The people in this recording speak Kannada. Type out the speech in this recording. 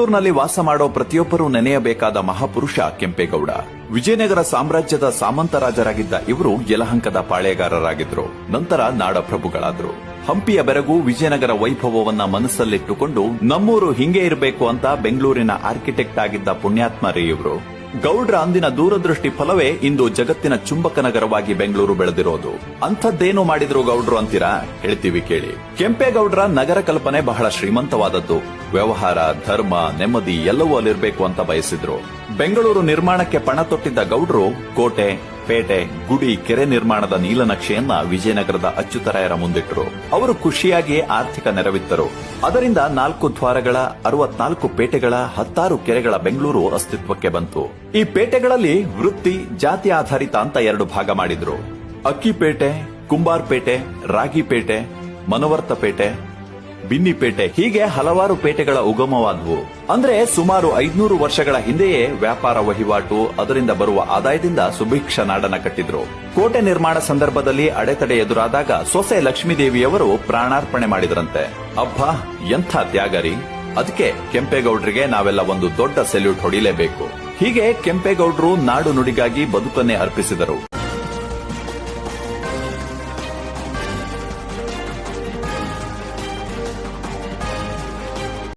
ಬೆಂಗಳೂರಿನಲ್ಲಿ ವಾಸ ಮಾಡೋ ಪ್ರತಿಯೊಬ್ಬರೂ ನೆನೆಯಬೇಕಾದ ಮಹಾಪುರುಷ ಕೆಂಪೇಗೌಡ. ವಿಜಯನಗರ ಸಾಮ್ರಾಜ್ಯದ ಸಾಮಂತ ರಾಜರಾಗಿದ್ದ ಇವರು ಯಲಹಂಕದ ಪಾಳೆಗಾರರಾಗಿದ್ರು ನಂತರ ನಾಡಪ್ರಭುಗಳಾದ್ರು. ಹಂಪಿಯ ಬೆರಗು ವಿಜಯನಗರ ವೈಭವವನ್ನ ಮನಸ್ಸಲ್ಲಿಟ್ಟುಕೊಂಡು ನಮ್ಮೂರು ಹಿಂಗೆ ಇರಬೇಕು ಅಂತ ಬೆಂಗಳೂರಿನ ಆರ್ಕಿಟೆಕ್ಟ್ ಆಗಿದ್ದ ಪುಣ್ಯಾತ್ಮ ರೀ ಇವರು ಗೌಡ್ರ ಅಂದಿನ ದೂರದೃಷ್ಟಿ ಫಲವೇ ಇಂದು ಜಗತ್ತಿನ ಚುಂಬಕ ನಗರವಾಗಿ ಬೆಂಗಳೂರು ಬೆಳೆದಿರೋದು. ಅಂಥದ್ದೇನು ಮಾಡಿದ್ರು ಗೌಡ್ರು ಅಂತೀರಾ? ಹೇಳ್ತೀವಿ ಕೇಳಿ. ಕೆಂಪೇಗೌಡ್ರ ನಗರ ಕಲ್ಪನೆ ಬಹಳ ಶ್ರೀಮಂತವಾದದ್ದು. ವ್ಯವಹಾರ, ಧರ್ಮ, ನೆಮ್ಮದಿ ಎಲ್ಲವೂ ಅಲ್ಲಿರಬೇಕು ಅಂತ ಬಯಸಿದ್ರು. ಬೆಂಗಳೂರು ನಿರ್ಮಾಣಕ್ಕೆ ಪಣ ತೊಟ್ಟಿದ್ದ ಗೌಡ್ರು ಕೋಟೆ, ಪೇಟೆ, ಗುಡಿ, ಕೆರೆ ನಿರ್ಮಾಣದ ನೀಲನಕ್ಷೆಯನ್ನ ವಿಜಯನಗರದ ಅಚ್ಯುತರಾಯರ ಮುಂದಿಟ್ಟರು ಅವರು ಖುಷಿಯಾಗಿ ಆರ್ಥಿಕ ನೆರವಿತ್ತರು ಅದರಿಂದ ನಾಲ್ಕು ದ್ವಾರಗಳ, ಅರವತ್ನಾಲ್ಕು ಪೇಟೆಗಳ, ಹತ್ತಾರು ಕೆರೆಗಳ ಬೆಂಗಳೂರು ಅಸ್ತಿತ್ವಕ್ಕೆ ಬಂತು. ಈ ಪೇಟೆಗಳಲ್ಲಿ ವೃತ್ತಿ, ಜಾತಿ ಆಧಾರಿತ ಅಂತ ಎರಡು ಭಾಗ ಮಾಡಿದ್ರು. ಅಕ್ಕಿಪೇಟೆ ಕುಂಬಾರ್ಪೇಟೆ ರಾಗಿಪೇಟೆ ಮನವರ್ತಪೇಟೆ ಬಿನ್ನಿಪೇಟೆ ಹೀಗೆ ಹಲವಾರು ಪೇಟೆಗಳ ಉಗಮವಾದವು. ಅಂದ್ರೆ ಸುಮಾರು ಐದ್ನೂರು ವರ್ಷಗಳ ಹಿಂದೆಯೇ ವ್ಯಾಪಾರ ವಹಿವಾಟು ಅದರಿಂದ ಬರುವ ಆದಾಯದಿಂದ ಸುಭಿಕ್ಷ ನಾಡನ ಕಟ್ಟಿದ್ರು. ಕೋಟೆ ನಿರ್ಮಾಣ ಸಂದರ್ಭದಲ್ಲಿ ಅಡೆತಡೆ ಎದುರಾದಾಗ ಸೊಸೆ ಲಕ್ಷ್ಮೀದೇವಿಯವರು ಪ್ರಾಣಾರ್ಪಣೆ ಮಾಡಿದ್ರಂತೆ. ಅಬ್ಬಾ, ಎಂಥ ತ್ಯಾಗರಿ. ಅದಕ್ಕೆ ಕೆಂಪೇಗೌಡ್ರಿಗೆ ನಾವೆಲ್ಲ ಒಂದು ದೊಡ್ಡ ಸೆಲ್ಯೂಟ್ ಹೊಡಿಲೇಬೇಕು. ಹೀಗೆ ಕೆಂಪೇಗೌಡರು ನಾಡು ನುಡಿಗಾಗಿ ಬದುಕನ್ನೇ ಅರ್ಪಿಸಿದರು.